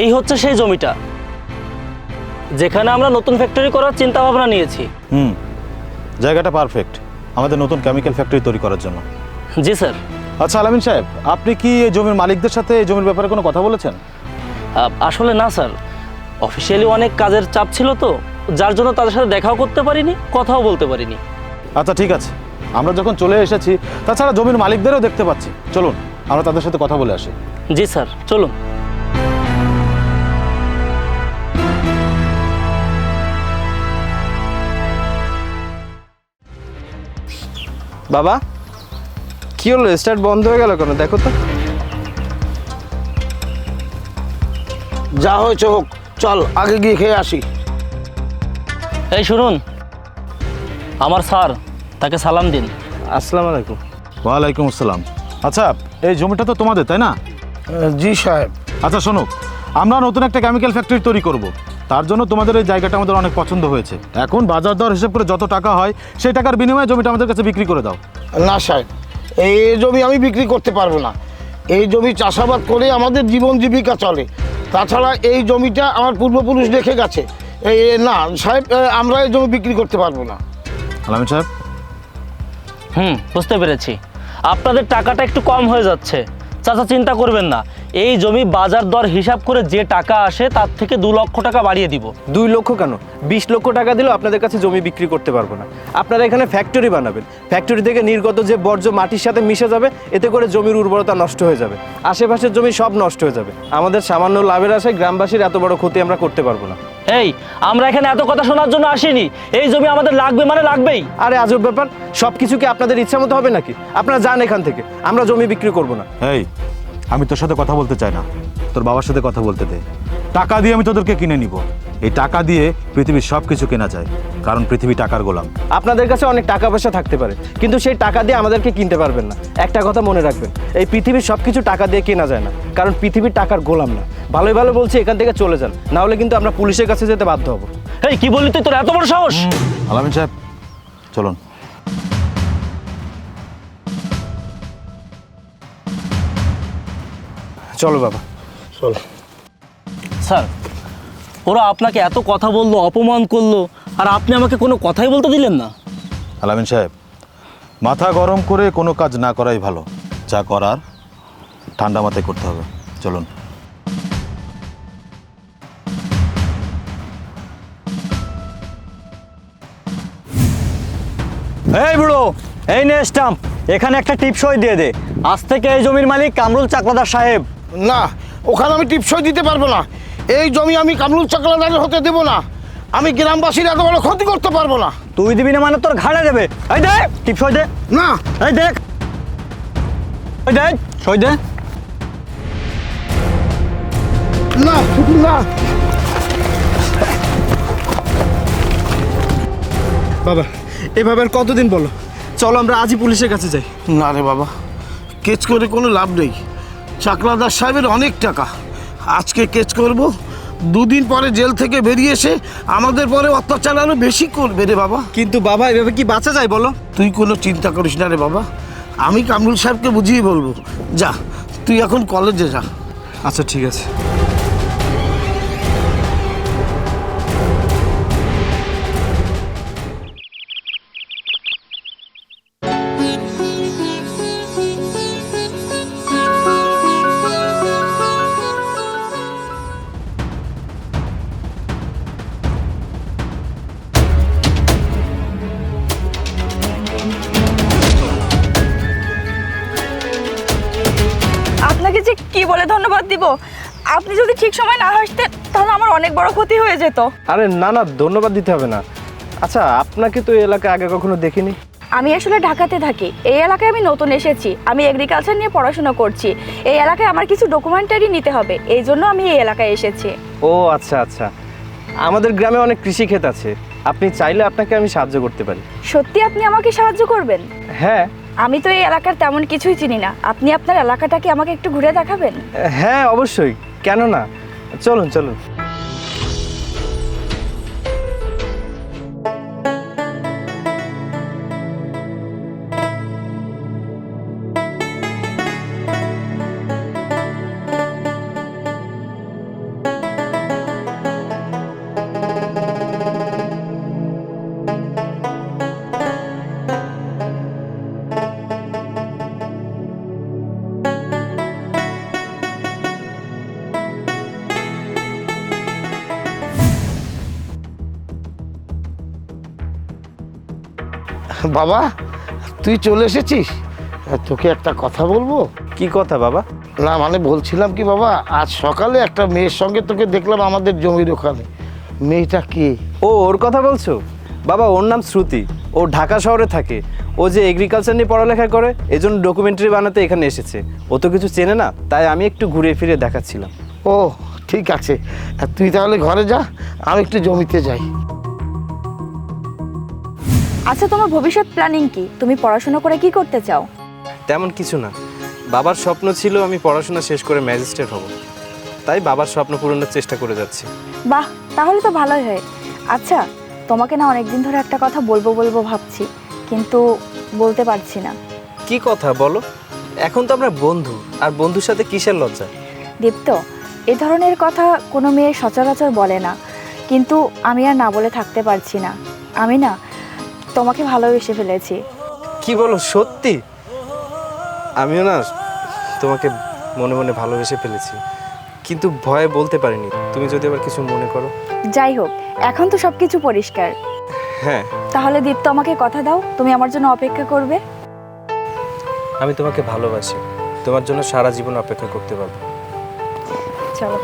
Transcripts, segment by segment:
এই হচ্ছে সেই জমিটা। যেখানে আমরা নতুন ফ্যাক্টরি করার চিন্তা ভাবনা নিয়েছি। হুম জায়গাটা পারফেক্ট আমাদের নতুন কেমিক্যাল ফ্যাক্টরি তৈরি করার জন্য। জি স্যার। আচ্ছা আলামিন সাহেব আপনি কি এই জমির মালিকদের সাথে এই জমির ব্যাপারে কোনো কথা বলেছেন? আহ, আসলে না স্যার। অফিসিয়ালি অনেক কাজের চাপ ছিল তো যার জন্য তাদের সাথে দেখাও করতে পারিনি কথাও বলতে পারিনি। আচ্ছা ঠিক আছে। আমরা যখন চলে এসেছি তাছাড়া জমির মালিকদেরও দেখতে পাচ্ছি। চলুন আমরা তাদের সাথে কথা বলে আসি। জি স্যার চলুন। বাবা কি হলো? স্টার্ট বন্ধ হয়ে গেল কেন? দেখো তো। যা হয়েছে হোক চল আগে গিয়ে খেয়ে আসি। এই শুনুন আমার স্যার তাকে সালাম দিন। আসসালামু আলাইকুম। ওয়ালাইকুম আসসালাম। আচ্ছা এই জমিটা তো তোমাদের তাই না? জি সাহেব। আচ্ছা শোনো আমরা নতুন একটা কেমিক্যাল ফ্যাক্টরি তৈরি করব। তার জন্য তোমাদের এই জায়গাটা আমাদের অনেক পছন্দ হয়েছে। এখন বাজার দর হিসেব করে যত টাকা হয় সেই টাকার বিনিময়ে জমিটা আমাদের কাছে বিক্রি করে দাও। না সাহেব এই জমি আমি বিক্রি করতে পারব না। এই জমি চাষাবাদ করে আমাদের জীবন জীবিকা চলে। তাছাড়া এই জমিটা আমার পূর্বপুরুষ রেখে গেছে। এই না সাহেব আমরা এই জমি বিক্রি করতে পারব না। আলামিন সাহেব? হুম বুঝতে পেরেছি। আপনাদের টাকাটা একটু কম হয়ে যাচ্ছে। চাচা, চিন্তা করবেন না। এই জমি বাজার দর হিসাব করে যে টাকা আসে, তার থেকে দু লক্ষ টাকা বাড়িয়ে দিব। দুই লক্ষ কেন? বিশ লক্ষ টাকা দিলেও আপনাদের কাছে জমি বিক্রি করতে পারব না। আপনারা এখানে ফ্যাক্টরি বানাবেন। ফ্যাক্টরি থেকে নির্গত যে বর্জ্য মাটির সাথে মিশে যাবে, এতে করে জমির উর্বরতা নষ্ট হয়ে যাবে। আশেপাশের জমি সব নষ্ট হয়ে যাবে। আমাদের সামান্য লাভের আশায় গ্রামবাসীর এত বড় ক্ষতি আমরা করতে পারব না। এই আমরা এখানে এত কথা শোনার জন্য আসিনি। এই জমি আমাদের লাগবে মানে লাগবেই। আরে আজব ব্যাপার সব কিছু কি আপনাদের ইচ্ছা মতো হবে নাকি? আপনারা যান এখান থেকে আমরা জমি বিক্রি করব না। এই আমি তোর সাথে কথা বলতে চাই না। তোর বাবার সাথে কথা বলতে দে। টাকা দিয়ে আমি তোদেরকে কিনে নিব। এই টাকা দিয়ে পৃথিবীর সব কিছু কেনা যায় কারণ পৃথিবী টাকার গোলাম। আপনাদের কাছে অনেক টাকা পয়সা থাকতে পারে কিন্তু সেই টাকা দিয়ে আমাদেরকে কিনতে পারবেন না। একটা কথা মনে রাখবেন এই পৃথিবীর সব কিছু টাকা দিয়ে কেনা যায় না কারণ পৃথিবীর টাকার গোলাম না। ভালোই ভালো বলছি এখান থেকে চলে যান না হলে কিন্তু আমরা পুলিশের কাছে যেতে বাধ্য হব। এই কি বললি তুই? তোর এত বড় সাহস? আলামিন সাহেব চলুন। চলো বাবা। চল। স্যার ওরা আপনাকে এত কথা বলল অপমান করল আর আপনি আমাকে কোনো কথাই বলতে দিলেন না। আলামিন সাহেব মাথা গরম করে কোনো কাজ না করাই ভালো। যা করার ঠান্ডা মাথায় করতে হবে। চলুন। এই বুড়ো এই নে স্টাম্প এখানে একটা টিপসই দিয়ে দে। আজ থেকে এই জমির মালিক কামরুল চাকলাদার সাহেব। না ওখানে আমি টিপসই দিতে পারব না। এই জমি আমি কামরুল চাকলাদারের হতে দেবো না। আমি গ্রামবাসীর এত বড় ক্ষতি করতে পারব না। তুই দিবি না মানে তোর ঘাড়ে দেবে। এই দে টিপসই দে। না। এই দেখ। ওই দেখ সই দে। না না। বাবা এভাবে আর কতদিন বলো? চলো আমরা আজই পুলিশের কাছে যাই। না রে বাবা কেচ করে কোনো লাভ নেই। চাকলাদার সাহেবের অনেক টাকা। আজকে কেচ করব। দুদিন পরে জেল থেকে বেরিয়ে এসে আমাদের পরে অত্যাচার আরও বেশি করবে রে বাবা। কিন্তু বাবা এভাবে কি বাঁচা যায় বলো? তুই কোনো চিন্তা করিস না রে বাবা। আমি কামরুল সাহেবকে বুঝিয়ে বলব। যা তুই এখন কলেজে যা। আচ্ছা ঠিক আছে। দিব। আপনি যদি ঠিক সময় না আসতেন তাহলে আমার অনেক বড় ক্ষতি হয়ে যেত। আরে না না ধন্যবাদ দিতে হবে না। আচ্ছা আপনাকে তো এই এলাকায় আগে কখনো দেখিনি? আমি আসলে ঢাকাতে থাকি। এই এলাকায় আমি নতুন এসেছি। আমি এগ্রিকালচার নিয়ে পড়াশোনা করছি। এই এলাকায় আমার কিছু ডকুমেন্টারি নিতে হবে। এই জন্য আমি এই এলাকায় এসেছি। ও আচ্ছা আচ্ছা। আমাদের গ্রামে অনেক কৃষি ক্ষেত আছে। আপনি চাইলে আপনাকে আমি সাহায্য করতে পারি। সত্যি আপনি আমাকে সাহায্য করবেন? হ্যাঁ। আমি তো এই এলাকার তেমন কিছুই চিনি না। আপনি আপনার এলাকাটাকে আমাকে একটু ঘুরে দেখাবেন? হ্যাঁ অবশ্যই। কেন না? চলুন চলুন। বাবা তুই চলে এসেছিস? তোকে একটা কথা বলব? কি কথা বাবা? না মানে বলছিলাম কি বাবা আজ সকালে একটা মেয়ের সঙ্গে তোকে দেখলাম আমাদের জমির ওখানে। মেয়েটা কে? ও ওর কথা বলছো? বাবা ওর নাম শ্রুতি। ও ঢাকা শহরে থাকে। ও যে এগ্রিকালচার নিয়ে পড়ালেখা করে এজন্য ডকুমেন্টারি বানাতে এখানে এসেছে। ও তো কিছু চেনে না তাই আমি একটু ঘুরে ফিরে দেখাচ্ছিলাম। ও ঠিক আছে। তুই তাহলে ঘরে যা আমি একটু জমিতে যাই। আচ্ছা তোমার ভবিষ্যৎ প্ল্যানিং কি? তুমি পড়াশোনা করে কি করতে চাও? তেমন কিছু না। বাবার স্বপ্ন ছিল আমি পড়াশোনা শেষ করে ম্যাজিস্ট্রেট হব। তাই বাবার স্বপ্ন পূরণের চেষ্টা করে যাচ্ছি। বাহ তাহলে তো ভালোই হয়। আচ্ছা তোমাকে না অনেকদিন ধরে একটা কথা বলব বলব ভাবছি কিন্তু বলতে পারছি না। কি কথা বলো? এখন তো আমরা বন্ধু আর বন্ধুর সাথে কিসের লজ্জা? দীপ্ত এ ধরনের কথা কোনো মেয়ে সচরাচর বলে না কিন্তু আমি আর না বলে থাকতে পারছি না। আমি না তোমাকে ভালোবেসে ফেলেছি। কি বলো সত্যি? আমিও না তোমাকে মনে মনে ভালোবেসে ফেলেছি। কিন্তু ভয়ে বলতে পারিনি। তুমি যদি আবার কিছু মনে করো। যাই হোক এখন তো সব কিছু পরিষ্কার। হ্যাঁ। তাহলে দীপ্ত আমাকে কথা দাও। তুমি আমার জন্য অপেক্ষা করবে। আমি তোমাকে ভালোবাসি। তোমার জন্য সারা জীবন অপেক্ষা করতে পারব। চলো।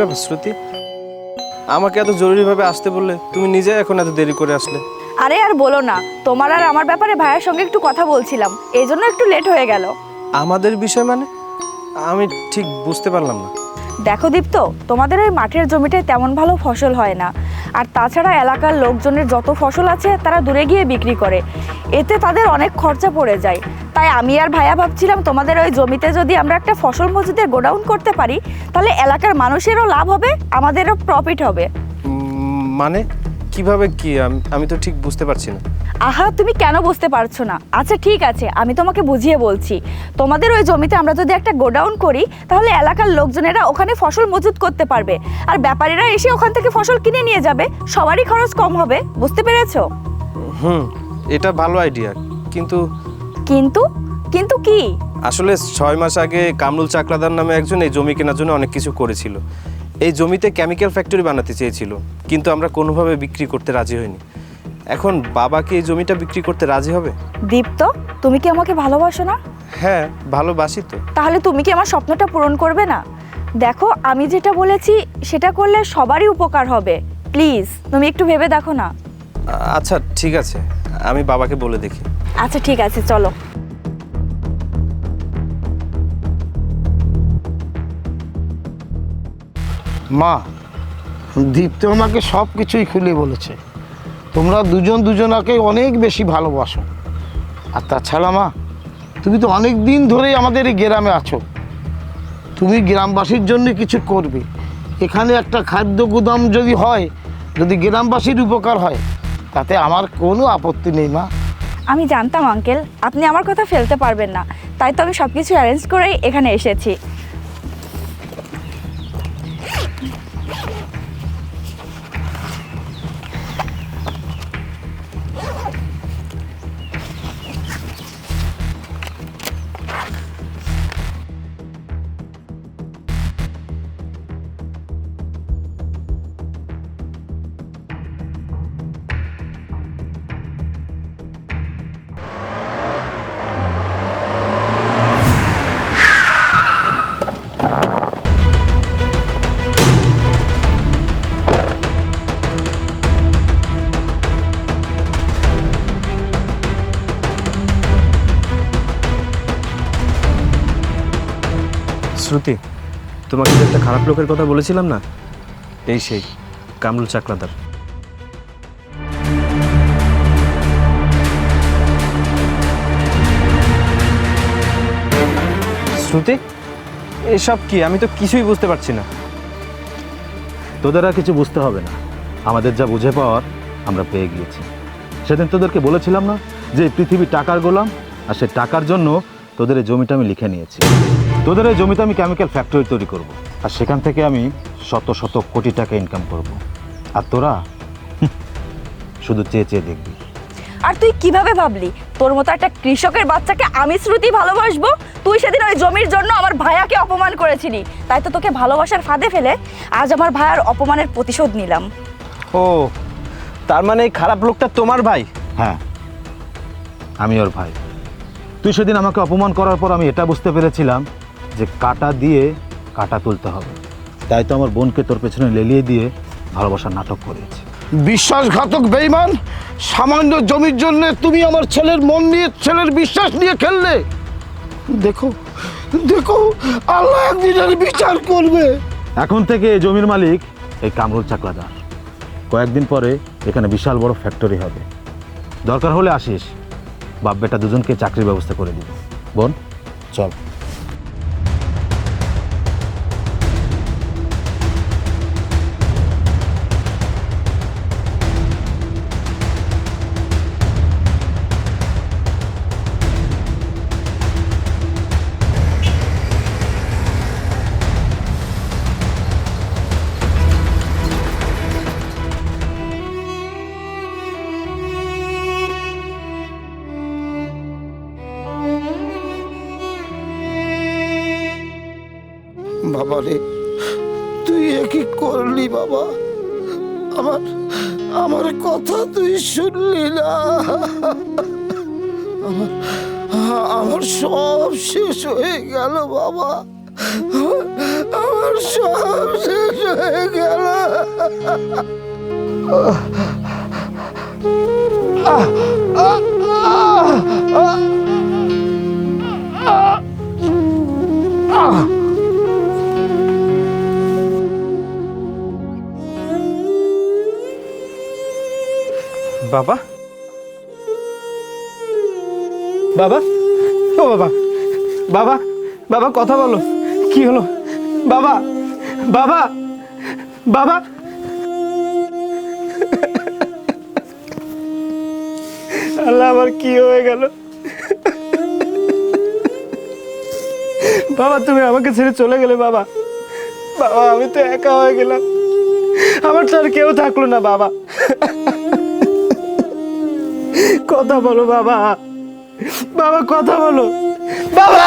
ব্যাপার শ্রুতি? আমাকে এত জরুরিভাবে আসতে বললে তুমি নিজে এখন এত দেরি করে আসলে? আরে আর বলো না তোমার আর আমার ব্যাপারে ভাইয়ের সঙ্গে একটু কথা বলছিলাম এই জন্য একটু লেট হয়ে গেল। আমাদের বিষয় মানে? আমি ঠিক বুঝতে পারলাম না। দেখো দীপ্ত তোমাদের ওই মাঠের জমিটায় তেমন ভালো ফসল হয় না। আর তাছাড়া এলাকার লোকজনের যত ফসল আছে তারা দূরে গিয়ে বিক্রি করে। এতে তাদের অনেক খরচা পড়ে যায়। তাই আমি আর ভাইয়া ভাবছিলাম তোমাদের ওই জমিতে যদি আমরা একটা ফসল মজুদের গোডাউন করতে পারি, তাহলে এলাকার মানুষেরও লাভ হবে, আমাদেরও প্রফিট হবে। মানে? কীভাবে কি? আমি- আমি তো ঠিক বুঝতে পারছি না। আহা তুমি কেন বুঝতে পারছ না? আচ্ছা ঠিক আছে আমি তোমাকে বুঝিয়ে বলছি। তোমাদের ওই জমিতে আমরা যদি একটা গোডাউন করি তাহলে এলাকার লোকজনেরা ওখানে ফসল মজুত করতে পারবে। আর ব্যাপারীরা এসে ওখান থেকে ফসল কিনে নিয়ে যাবে। সবারই খরচ কম হবে বুঝতে পেরেছ? হুম এটা ভালো আইডিয়া। কিন্তু কিন্তু? কিন্তু কি? আসলে ছয় মাস আগে কামরুল চাকলাদার নামে একজন এই জমি কেনার জন্য অনেক কিছু করেছিল। এই জমিতে কেমিক্যাল ফ্যাক্টরি বানাতে চেয়েছিল। কিন্তু আমরা কোনোভাবে বিক্রি করতে রাজি হইনি। এখন বাবা কি এই জমিটা বিক্রি করতে রাজি হবে? দীপ্ত তুমি কি আমাকে ভালোবাসো না? হ্যাঁ ভালোবাসি তো। তাহলে তুমি কি আমার স্বপ্নটা পূরণ করবে না? দেখো আমি যেটা বলেছি সেটা করলে সবারই উপকার হবে। প্লিজ তুমি একটু ভেবে দেখো না। আচ্ছা ঠিক আছে। আমি বাবাকে বলে দেখি। আচ্ছা ঠিক আছে চলো। মা দীপ্ত আমাকে সব কিছুই খুলে বলেছে। তোমরা দুজন দুজনাকে অনেক বেশি ভালোবাসো। আর তাছাড়া মা, তুমি তো অনেক দিন ধরেই আমাদের এই গ্রামে আছো। তুমি গ্রামবাসীর জন্য কিছু করবে। এখানে একটা খাদ্য গুদাম যদি হয়, যদি গ্রামবাসীর উপকার হয়, তাতে আমার কোনো আপত্তি নেই মা। আমি জানতাম আঙ্কেল, আপনি আমার কথা ফেলতে পারবেন না। তাই তো আমি সব কিছু অ্যারেঞ্জ করেই এখানে এসেছি। শ্রুতি, তোমাকে যে একটা খারাপ লোকের কথা বলেছিলাম না? এই সেই, কামরুল চাকলাদার। শ্রুতি, এসব কি? আমি তো কিছুই বুঝতে পারছি না। তোদের আর কিছু বুঝতে হবে না। আমাদের যা বুঝে পাওয়ার আমরা পেয়ে গিয়েছি। সেদিন তোদেরকে বলেছিলাম না যে পৃথিবী টাকার গোলাম, আর সে টাকার জন্য তোদের এই জমিটা আমি লিখে নিয়েছি। তোদের এই জমিতে আমি কেমিক্যাল ফ্যাক্টরি তৈরি করব। আর সেখান থেকে আমি শত শত কোটি টাকা ইনকাম করব। আর তোরা শুধু চেয়ে চেয়ে দেখবি। আর তুই কীভাবে ভাবলি? তোর মতো একটা কৃষকের বাচ্চাকে আমি শ্রুতি ভালোবাসবো? তুই সেদিন ওই জমির জন্য আমার ভাইয়াকে অপমান করেছিলি। তাই তো তোকে ভালোবাসার ফাঁদে ফেলে আজ আমার ভাইয়ার অপমানের প্রতিশোধ নিলাম। ও তার মানে এই খারাপ লোকটা তোমার ভাই? হ্যাঁ আমি ওর ভাই। তুই সেদিন আমাকে অপমান করার পর আমি এটা বুঝতে পেরেছিলাম যে কাটা দিয়ে কাটা তুলতে হবে। তাই তো আমার বোনকে তোর পেছনে লেলিয়ে দিয়ে ভালোবাসার নাটক করেছে বিশ্বাসঘাতক বেইমান সামান্য জমির জন্য তুমি আমার ছেলের মন নিয়ে ছেলের বিশ্বাস নিয়ে খেললে। দেখো দেখো আল্লাহ একদিনের বিচার করবে। এখন থেকে এই জমির মালিক এই কামরুল চাকলাদার। কয়েকদিন পরে এখানে বিশাল বড় ফ্যাক্টরি হবে। দরকার হলে আসিস। বাপ বেটা দুজনকে চাকরির ব্যবস্থা করে দিব। বোন চল। বাবা, আমার আমার কথা তুই শুনলি না। আমার সব শেষ হয়ে গেল বাবা। আমার- সব শেষ হয়ে গেল। বাবা? বাবা? ও বাবা। বাবা বাবা, কথা বলো। কি হলো? বাবা বাবা বাবা। আল্লাহ, আমার কি হয়ে গেল? বাবা, তুমি আমাকে ছেড়ে চলে গেলে, বাবা। বাবা, আমি তো একা হয়ে গেলাম। আমার তো আর কেউ থাকল না, বাবা। কথা বলো বাবা। বাবা কথা বলো। বাবা!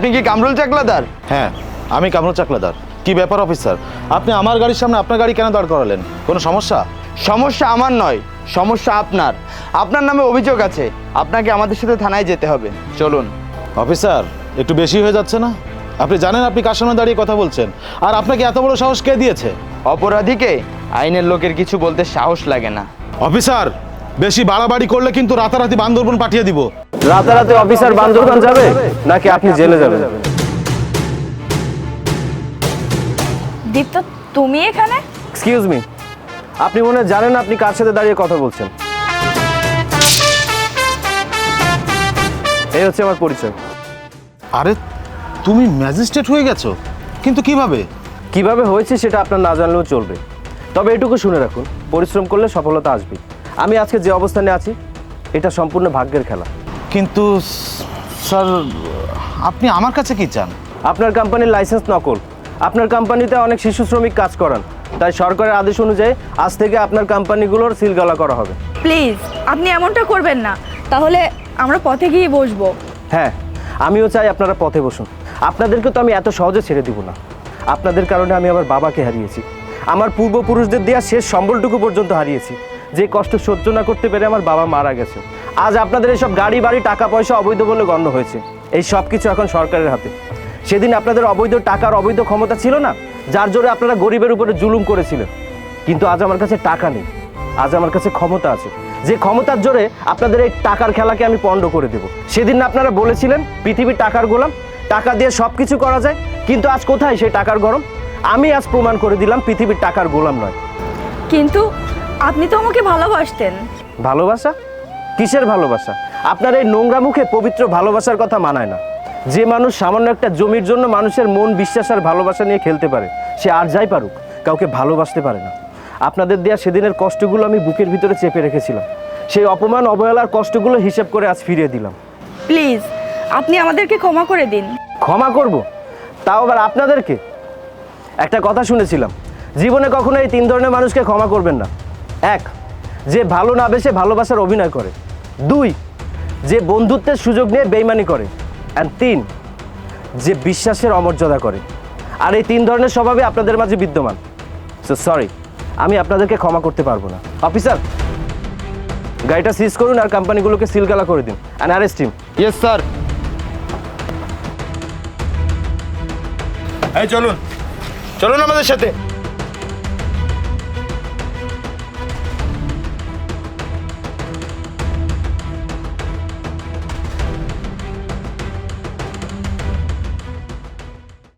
আপনি কি কামরুল চাকলাদার? হ্যাঁ আমি কামরুল চাকলাদার। কি ব্যাপার অফিসার? আপনি আমার গাড়ির সামনে আপনার গাড়ি কেন দাঁড় করালেন? কোনো সমস্যা? সমস্যা আমার নয় সমস্যা আপনার। আপনার নামে অভিযোগ আছে আপনাকে আমাদের সাথে থানায় যেতে হবে। চলুন। অফিসার একটু বেশি হয়ে যাচ্ছে না? আপনি জানেন আপনি কার সামনে দাঁড়িয়ে কথা বলছেন। আর আপনাকে এত বড় সাহস কে দিয়েছে? অপরাধীকে আইনের লোকের কিছু বলতে সাহস লাগে না। অফিসার বেশি বাড়াবাড়ি করলে কিন্তু রাতারাতি বান্দরবন পাঠিয়ে দিব। রাতারাতি অফিসার বান্দরবন যাবে? নাকি আপনি জেলে যাবেন? দীপ্ত তুমি এখানে? এক্সকিউজ মি আপনি মনে হয় জানেন আপনি কার সাথে দাঁড়িয়ে কথা বলছেন। এই হচ্ছে আমার পরিচয়। আরে তুমি ম্যাজিস্ট্রেট হয়ে গেছো? কিন্তু কীভাবে? কীভাবে হয়েছে সেটা আপনার না জানলেও চলবে। তবে এটুকু শুনে রাখুন পরিশ্রম করলে সফলতা আসবে আমি আজকে যে অবস্থানে আছি এটা সম্পূর্ণ ভাগ্যের খেলা। কিন্তু স্যার আপনি আমার কাছে কি চান? আপনার কোম্পানির লাইসেন্স নকল। আপনার কোম্পানিতে অনেক শিশু শ্রমিক কাজ করান। তাই সরকারের আদেশ অনুযায়ী আজ থেকে আপনার কোম্পানিগুলোর সিলগালা করা হবে। প্লিজ আপনি এমনটা করবেন না। তাহলে আমরা পথে গিয়ে বসবো। হ্যাঁ আমিও চাই আপনারা পথে বসুন। আপনাদেরকে তো আমি এত সহজে ছেড়ে দিব না। আপনাদের কারণে আমি আমার বাবাকে হারিয়েছি। আমার পূর্বপুরুষদের দেওয়া শেষ সম্বলটুকু পর্যন্ত হারিয়েছি। যে কষ্ট সহ্য না করতে পেরে আমার বাবা মারা গেছে। আজ আপনাদের এইসব গাড়ি, বাড়ি, টাকা পয়সা অবৈধ বলে গণ্য হয়েছে। এই সব কিছু এখন সরকারের হাতে। সেদিন আপনাদের অবৈধ টাকার অবৈধ ক্ষমতা ছিল না? যার জোরে আপনারা গরিবের উপরে জুলুম করেছিলেন। কিন্তু আজ আমার কাছে টাকা নেই। আজ আমার কাছে ক্ষমতা আছে। যে ক্ষমতার জোরে আপনাদের এই টাকার খেলাকে আমি পণ্ড করে দেব। সেদিন না আপনারা বলেছিলেন পৃথিবীর টাকার গোলাম। টাকা দিয়ে সব কিছু করা যায়। কিন্তু আজ কোথায় সেই টাকার গরম? আমি আজ প্রমাণ করে দিলাম, পৃথিবীর টাকার গোলাম নয়। কিন্তু আপনি তো আমাকে ভালোবাসতেন। ভালোবাসা? কিসের ভালোবাসা? আপনার এই নোংরা মুখে পবিত্র ভালোবাসার কথা মানায় না। যে মানুষ সামান্য একটা জমির জন্য মানুষের মন বিশ্বাস আর ভালোবাসা নিয়ে খেলতে পারে সে আর যাই পারুক কাউকে ভালোবাসতে পারে না। আপনাদের দেওয়া সেদিনের কষ্টগুলো আমি বুকের ভিতরে চেপে রেখেছিলাম। সেই অপমান অবহেলার কষ্টগুলো হিসেব করে আজ ফিরিয়ে দিলাম। প্লিজ আপনি আমাদেরকে ক্ষমা করে দিন। ক্ষমা করব? তাও আবার আপনাদেরকে? একটা কথা শুনেছিলাম জীবনে কখনো এই তিন ধরনের মানুষকে ক্ষমা করবেন না। এক, যে ভালো না বেসে ভালোবাসার অভিনয় করে। দুই, যে বন্ধুত্বের সুযোগ নিয়ে বেইমানি করে। অ্যান্ড তিন, যে বিশ্বাসের অমর্যাদা করে। আর এই তিন ধরনের স্বভাবে আপনাদের মাঝে বিদ্যমান। সো সরি আমি আপনাদেরকে ক্ষমা করতে পারব না। অফিসার গাড়িটা সিজ করুন আর কোম্পানিগুলোকে সিলগালা করে দিন। And arrest him yes sir এই, চলুন। চলুন আমাদের সাথে।